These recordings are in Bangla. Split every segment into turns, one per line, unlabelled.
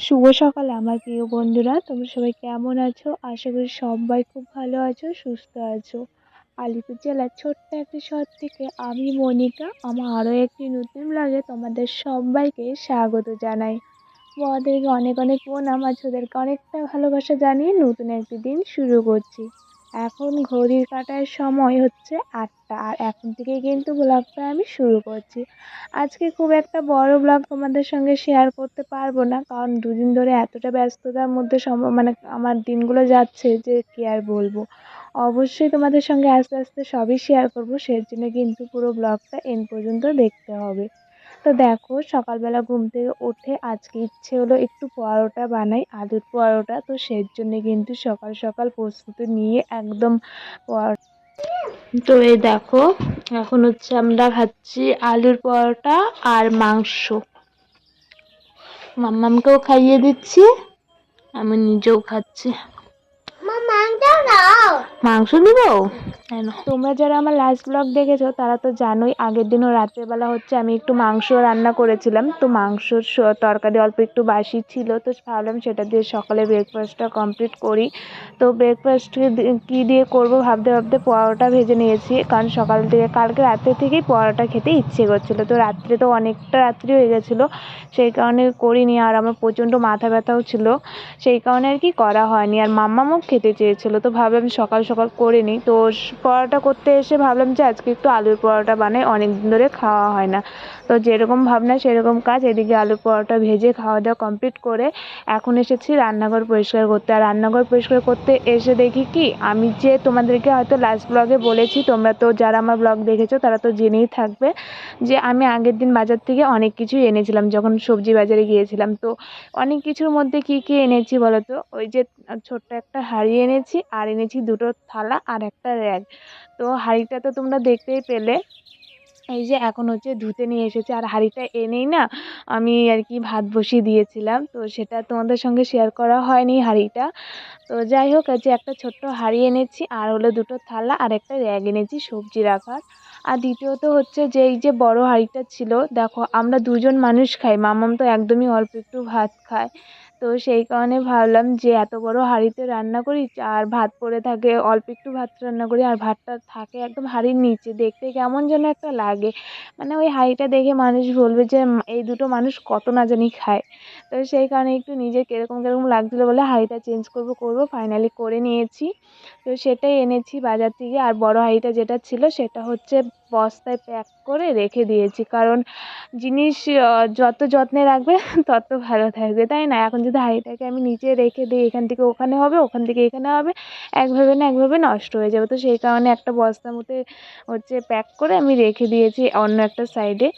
শুভ সকাল, আমার প্রিয় বন্ধুরা। তোমরা সবাই কেমন আছো? আশা করি সবাই খুব ভালো আছো, সুস্থ আছো। আলিপুর জেলার ছোট্ট একটি শহর থেকে আমি মনিকা। আমার আরও একটি নতুন ব্লগে তোমাদের সবাইকে স্বাগত জানাই। বড়দেরকে অনেক অনেক প্রণাম আছে ওদেরকে অনেকটা ভালোবাসা জানিয়ে নতুন একটি দিন শুরু করছি। এখন ঘড়ির কাটার সময় হচ্ছে আটটা। আর এখন থেকেই কিন্তু ব্লগটা আমি শুরু করছি। আজকে খুব একটা বড় ব্লগ তোমাদের সঙ্গে শেয়ার করতে পারব না, কারণ দুদিন ধরে এতটা ব্যস্ততার মধ্যে সম মানে আমার দিনগুলো যাচ্ছে যে কী আর বলব। অবশ্যই তোমাদের সঙ্গে আস্তে আস্তে সবই শেয়ার করব সেই জন্য কিন্তু পুরো ব্লগটা এন্ড পর্যন্ত দেখতে হবে। তো দেখো, সকালবেলা ঘুম থেকে উঠে আজকে ইচ্ছে হলো একটু পরোটা বানাই, আলুর পরোটা। তো সেই জন্যে কিন্তু সকাল সকাল প্রস্তুতি নিয়ে একদম তো এই দেখো, এখন হচ্ছে আমরা খাচ্ছি আলুর পরোটা আর মাংস। মাম্মামকেও খাইয়ে দিচ্ছি, আমি নিজেও খাচ্ছি। মাংস দিব? কেন? তোমরা যারা আমার লাস্ট ব্লগ দেখেছ তারা তো জানোই আগের দিনও রাত্রেবেলা হচ্ছে আমি একটু মাংস রান্না করেছিলাম। তো মাংসর তরকারি অল্প একটু বাসি ছিল তো ভাবলাম সেটা দিয়ে সকালে ব্রেকফাস্টটা কমপ্লিট করি। তো ব্রেকফাস্ট কী দিয়ে করব ভাবতে ভাবতে পরোটা ভেজে নিয়েছি কারণ সকাল থেকে কালকে রাত্রে থেকেই পরোটা খেতে ইচ্ছে করছিল। তো রাত্রে তো অনেকটা রাত্রি হয়ে গেছিল সেই কারণে করিনি আর আমার প্রচণ্ড মাথা ব্যথাও ছিল। সেই কারণে আর কি করা হয়নি আর মাম্মামও খেতে চেয়েছিলো। তো ভাবলাম সকাল সকাল করে নিই। তো পরোটা করতে এসে ভাবলাম যে আজকে একটু আলুর পরোটা বানাই অনেক দিন ধরে খাওয়া হয় না। তো যেরকম ভাবনা সেরকম কাজ, এদিকে আলুর পরোটা ভেজে খাওয়া দাওয়া কমপ্লিট করে এখন এসেছি রান্নাঘর পরিষ্কার করতে। আর রান্নাঘর পরিষ্কার করতে এসে দেখি কি, আমি যে তোমাদেরকে হয়তো লাস্ট ব্লগে বলেছি, তোমরা তো যারা আমার ব্লগ দেখেছ, তারা তো জেনেই থাকবে যে আমি আগের দিন বাজার থেকে অনেক কিছুই এনেছিলাম, যখন সবজি বাজারে গিয়েছিলাম। তো অনেক কিছুর মধ্যে কি কি এনেছি বলো তো? ওই যে ছোট্ট একটা হাঁড়ি এনেছি, আর এনেছি দুটো থালা আর একটা র্যাক তো হাঁড়িটা তো তোমরা দেখতেই পেলে। এই যে এখন হচ্ছে ধুতে নিয়ে এসেছে, আর হাঁড়িটা এনেই না আমি আর কি ভাত বসিয়ে দিয়েছিলাম। তো সেটা তোমাদের সঙ্গে শেয়ার করা হয়নি হাঁড়িটা। তো যাই হোক যে একটা ছোট্ট হাঁড়ি এনেছি, আর হলো দুটো থালা আর একটা র্যাক এনেছি সবজি রাখার। আর দ্বিতীয়ত হচ্ছে যে এই যে বড় হাঁড়িটা ছিল, দেখো আমরা দুজন মানুষ খাই, মামাম তো একদমই অল্প একটু ভাত খায়। তো সেই কারণে ভাবলাম যে এত বড় হাঁড়িতে রান্না করি, আর ভাত পড়ে থাকে, অল্প একটু ভাত রান্না করি, আর ভাতটা থাকে একদম হাঁড়ির নিচে। দেখতে কেমন যেন একটা লাগে। মানে ওই হাঁড়িটা দেখে মানুষ বলবে যে এই দুটো মানুষ কত না জানি খায়। তো সেই কারণে একটু নিজে কীরকম কীরকম লাগছিল বলে হাঁড়িটা চেঞ্জ করব করব ফাইনালি করে নিয়েছি। তো সেটাই এনেছি বাজার থেকে, আর বড় হাঁড়িটা যেটা ছিল সেটা হচ্ছে বস্তায় প্যাক করে রেখে দিয়েছি। কারণ জিনিস যত যত্নে রাখবে, তত ভালো থাকবে, তাই না? এখন যদি হাঁড়িটাকে আমি নিচে রেখে দিই, এখান থেকে ওখানে হবে, ওখান থেকে এখানে হবে। একভাবে না একভাবে নষ্ট হয়ে যাবে। তো সেই কারণে একটা বস্তার মধ্যে হচ্ছে প্যাক করে আমি রেখে দিয়েছি অন্য একটা সাইডে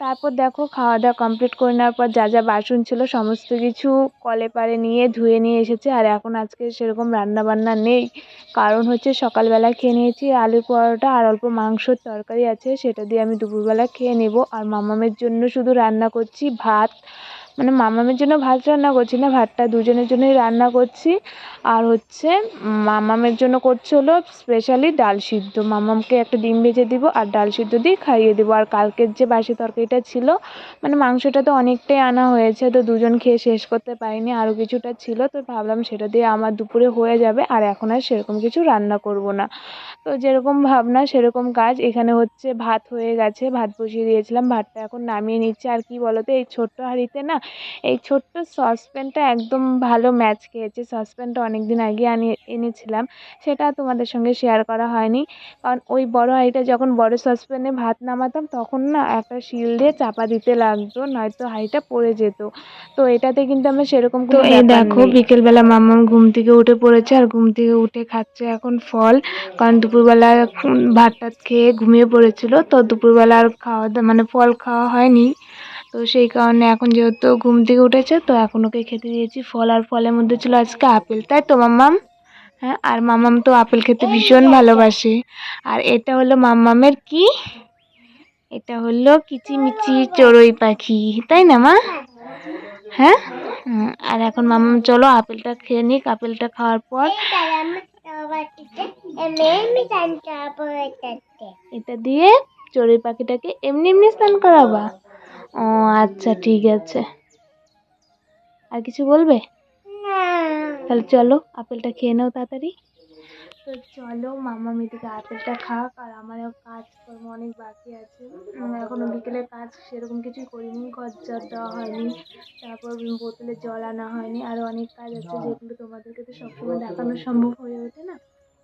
তারপর দেখো খাওয়া দাওয়া কমপ্লিট করে নেওয়ার পর যা যা বাসন ছিল সমস্ত কিছু কলে পারে নিয়ে, ধুয়ে নিয়ে এসেছে। আর এখন আজকে সেরকম রান্না বান্না নেই। কারণ হচ্ছে সকালবেলা খেয়ে নিয়েছি আলুর পরোটা আর অল্প মাংসর তরকারি আছে। সেটা দিয়ে আমি দুপুরবেলা খেয়ে নেব। আর মামামের জন্য শুধু রান্না করছি ভাত মানে মামামের জন্য ভাত রান্না করছি না, ভাতটা দুজনের জন্যই রান্না করছি। আর হচ্ছে মামামের জন্য করছি হলো স্পেশালি ডাল সিদ্ধ। মামামকে একটা ডিম ভেজে দিব আর ডাল সিদ্ধ দিয়ে খাইয়ে দেবো। আর কালকের যে বাসি তরকারিটা ছিল মানে মাংসটা তো অনেকটাই আনা হয়েছে, তো দুজন খেয়ে শেষ করতে পারিনি আরও কিছুটা ছিল, তো ভাবলাম সেটা দিয়ে আমার দুপুরে হয়ে যাবে, আর এখন আর সেরকম কিছু রান্না করব না। তো যেরকম ভাবনা, সেরকম কাজ। এখানে হচ্ছে ভাত হয়ে গেছে, ভাত বসিয়ে দিয়েছিলাম, ভাতটা এখন নামিয়ে নিচ্ছে। আর কি বলো তো এই ছোট্ট হাঁড়িতে না এই ছোট্ট সসপ্যানটা একদম ভালো ম্যাচ খেয়েছে। সসপ্যানটা অনেক দিন আগে আনি এনেছিলাম। সেটা তোমাদের সঙ্গে শেয়ার করা হয়নি। কারণ ওই বড় হাঁড়িটা যখন বড় সসপ্যানে ভাত নামাতাম তখন না একটা শিল দিয়ে চাপা দিতে লাগতো নয়তো হাঁড়িটা পড়ে যেত। তো এটাতে কিন্তু আমার সেরকম তো এই দেখো বিকেলবেলা মাম্মাম ঘুম থেকে উঠে পড়েছে আর ঘুম থেকে উঠে খাচ্ছে এখন ফল। কারণ দুপুরবেলা ভাত টাত খেয়ে ঘুমিয়ে পড়েছিল তো দুপুরবেলা আর খাওয়া দাওয়া মানে ফল খাওয়া হয়নি। তো সেই কারণে এখন যেহেতু ঘুম থেকে উঠেছে, তো এখন ওকে খেতে দিয়েছি। ফল আর ফলের মধ্যে ছিল আজকে আপেল। তাই তো, মাম্মাম? হ্যাঁ আর মাম্মাম তো আপেল খেতে ভীষণ ভালোবাসে। আর এটা হলো মাম্মামের কি? এটা হলো কিচিমিচি চড়ুই পাখি। তাই না, মা? হ্যাঁ? আর এখন মাম্মাম, চলো আপেলটা খেয়ে নিক। আপেলটা খাওয়ার পর এটা দিয়ে চড়ুই পাখিটাকে এমনি এমনি স্নান করাবা। ও আচ্ছা ঠিক আছে। আর কিছু বলবে? তাহলে চলো, আপেলটা খেয়ে নাও তাড়াতাড়ি। তো চলো, মামা মেয়েদিকে আপেলটা খাক, আর আমারও কাজকর্ম অনেক বাকি আছে। এখনও বিকেলের কাজ, সেরকম কিছুই করিনি, ঘর ঝাড় দেওয়া হয়নি, তারপর বোতলে জল আনা হয়নি আরও অনেক কাজ আছে, যেগুলো তোমাদেরকে তো সবসময় দেখানো সম্ভব হয়ে ওঠে না।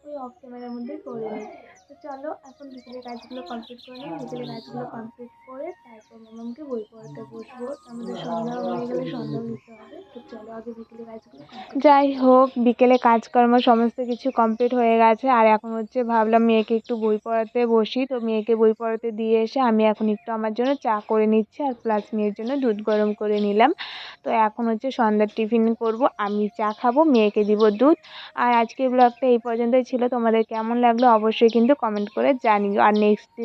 ওই অফ ক্যামেরার মধ্যেই করে নিই। তো চলো, এখন বিকেলের কাজগুলো কমপ্লিট করে নিই। বিকেলের কাজগুলো কমপ্লিট করে তারপর মামাকে বই পড়াতে বসবো। আমাদের সন্ধ্যা হয়ে গেলে সন্ধ্যা দিতে হবে। তো চলো, আগে বিকেলের কাজগুলো যাই হোক, বিকেলে কাজকর্ম সমস্ত কিছু কমপ্লিট হয়ে গেছে। আর এখন হচ্ছে ভাবলাম মেয়েকে একটু বই পড়াতে বসি। তো মেয়েকে বই পড়াতে দিয়ে এসে আমি এখন একটু আমার জন্য চা করে নিচ্ছি আর প্লাস মেয়ের জন্য দুধ গরম করে নিলাম। তো এখন হচ্ছে সন্ধ্যার টিফিন করব। আমি চা খাব, মেয়েকে দিব দুধ। আর আজকের ব্লগটা এই পর্যন্তই ছিল। তোমাদের কেমন লাগল অবশ্যই কিন্তু কমেন্ট করে জানিও। আর নেক্সট দিন